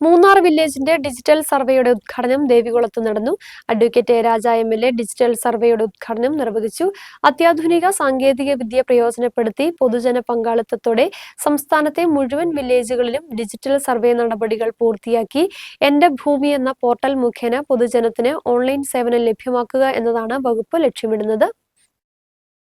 Munnar വില്ലേജിന്റെ digital സർവേയുടെ ഉദ്ഘാടനം ദേവികുളത്ത് നടന്നു. Advocate Raja M L A digital സർവേയുടെ ഉദ്ഘാടനം നിർവഹിച്ചു. അത്യാധുനിക സാങ്കേതിക വിദ്യ പ്രയോജനപ്പെടുത്തി പൊതുജന പങ്കാളിത്തത്തോടെ സംസ്ഥാനത്തെ മുഴുവൻ വില്ലേജുകളിലും ഡിജിറ്റൽ സർവേ നടപടികൾ പൂർത്തിയാക്കി. എന്റെ ഭൂമി എന്ന പോർട്ടൽ മുഖേന പൊതുജനത്തിന് ഓൺലൈൻ സേവനം ലഭ്യമാക്കുക എന്നതാണ് വകുപ്പ് ലക്ഷ്യമിടുന്നത്.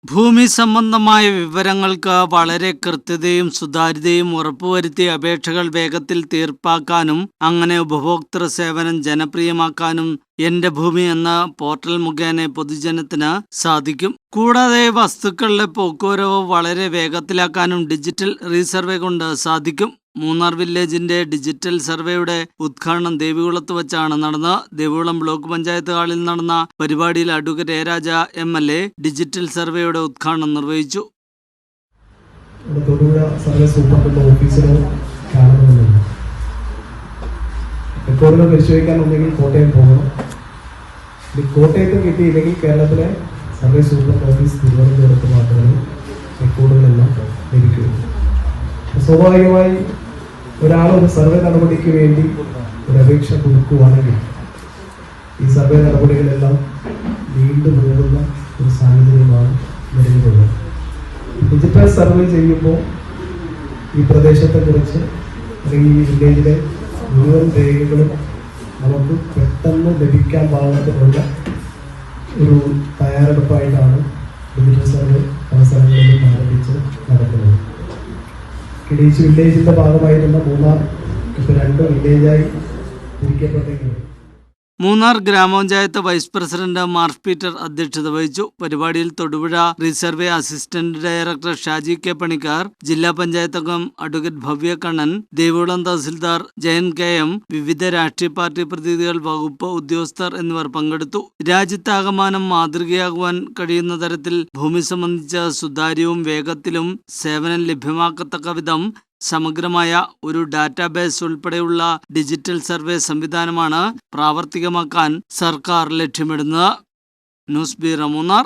ഭൂമി സംബന്ധമായ വിവരങ്ങൾക്ക് വളരെ കൃത്യതയും സുതാര്യതയും ഉറപ്പുവരുത്തി അപേക്ഷകൾ വേഗത്തിൽ തീർപ്പാക്കാനും അങ്ങനെ ഉപഭോക്തൃ സേവനം ജനപ്രിയമാക്കാനും എന്റെ ഭൂമി എന്ന പോർട്ടൽ മുഖേന പൊതുജനത്തിന് സാധിക്കും. കൂടാതെ വസ്തുക്കളുടെ പോക്കുവരവ് വളരെ വേഗത്തിലാക്കാനും ഡിജിറ്റൽ റീസർവേ കൊണ്ട് സാധിക്കും. മൂന്നാർ വില്ലേജിന്റെ ഡിജിറ്റൽ സർവേയുടെ ഉദ്ഘാടനം ദേവികുളത്ത് വെച്ചാണ് നടന്ന ദേവികുളം ബ്ലോക്ക് പഞ്ചായത്ത് ഹാളിൽ നടന്ന പരിപാടിയിൽ advocate A Raja M L A digital സർവേയുടെ ഉദ്ഘാടനം നിർവഹിച്ചു. കോട്ടയത്ത് കിട്ടിയില്ലെങ്കിൽ കേരളത്തിലെ സർവേ സൂപ്പർ ഓഫീസ് മാത്രമേ സ്വാഭാവികമായി ഒരാൾ ഒരു സർവേ നടപടിക്ക് വേണ്ടി ഒരു അപേക്ഷ കൊടുക്കുവാണെങ്കിൽ ഈ സർവേ നടപടികളെല്ലാം നീണ്ടു പോകുന്ന ഒരു സാഹചര്യമാണ് നിലവിലുള്ളത്. ഡിജിറ്റൽ സർവേ ചെയ്യുമ്പോൾ ഈ പ്രദേശത്തെക്കുറിച്ച് അല്ലെങ്കിൽ ഈ വില്ലേജിലെ മുഴുവൻ രേഖകളും നമുക്ക് പെട്ടെന്ന് ലഭിക്കാൻ പാകത്തിലുള്ള ഒരു തയ്യാറെടുപ്പായിട്ടാണ് ഡിജിറ്റൽ സർവേ കിടീച്ച് വില്ലേജിന്റെ ഭാഗമായിരുന്ന മൂന്നാർ ഇപ്പോൾ രണ്ട് വില്ലേജായി തിരിക്കപ്പെട്ടെങ്കിലും മൂന്നാർ ഗ്രാമപഞ്ചായത്ത് വൈസ് പ്രസിഡന്റ് മാർഫ് പീറ്റർ അധ്യക്ഷത വഹിച്ചു. പരിപാടിയിൽ Thodupuzha resurvey assistant director Shaji K Panicker ജില്ലാ പഞ്ചായത്ത് അംഗം advocate Bhavya Kannan Devikulam tahsildar Jayan K M വിവിധ രാഷ്ട്രീയ പാർട്ടി പ്രതിനിധികൾ വകുപ്പ് ഉദ്യോഗസ്ഥർ എന്നിവർ പങ്കെടുത്തു. രാജ്യത്താകമാനം മാതൃകയാകുവാൻ കഴിയുന്ന തരത്തിൽ ഭൂമി സംബന്ധിച്ച സുതാര്യവും വേഗത്തിലും സേവനം ലഭ്യമാക്കത്തക്ക വിധം സമഗ്രമായ ഒരു ഡാറ്റാബേസ് ഉൾപ്പെടെയുള്ള ഡിജിറ്റൽ സർവേ സംവിധാനമാണ് പ്രാവർത്തികമാക്കാൻ സർക്കാർ ലക്ഷ്യമിടുന്നത്. News bureau Munnar.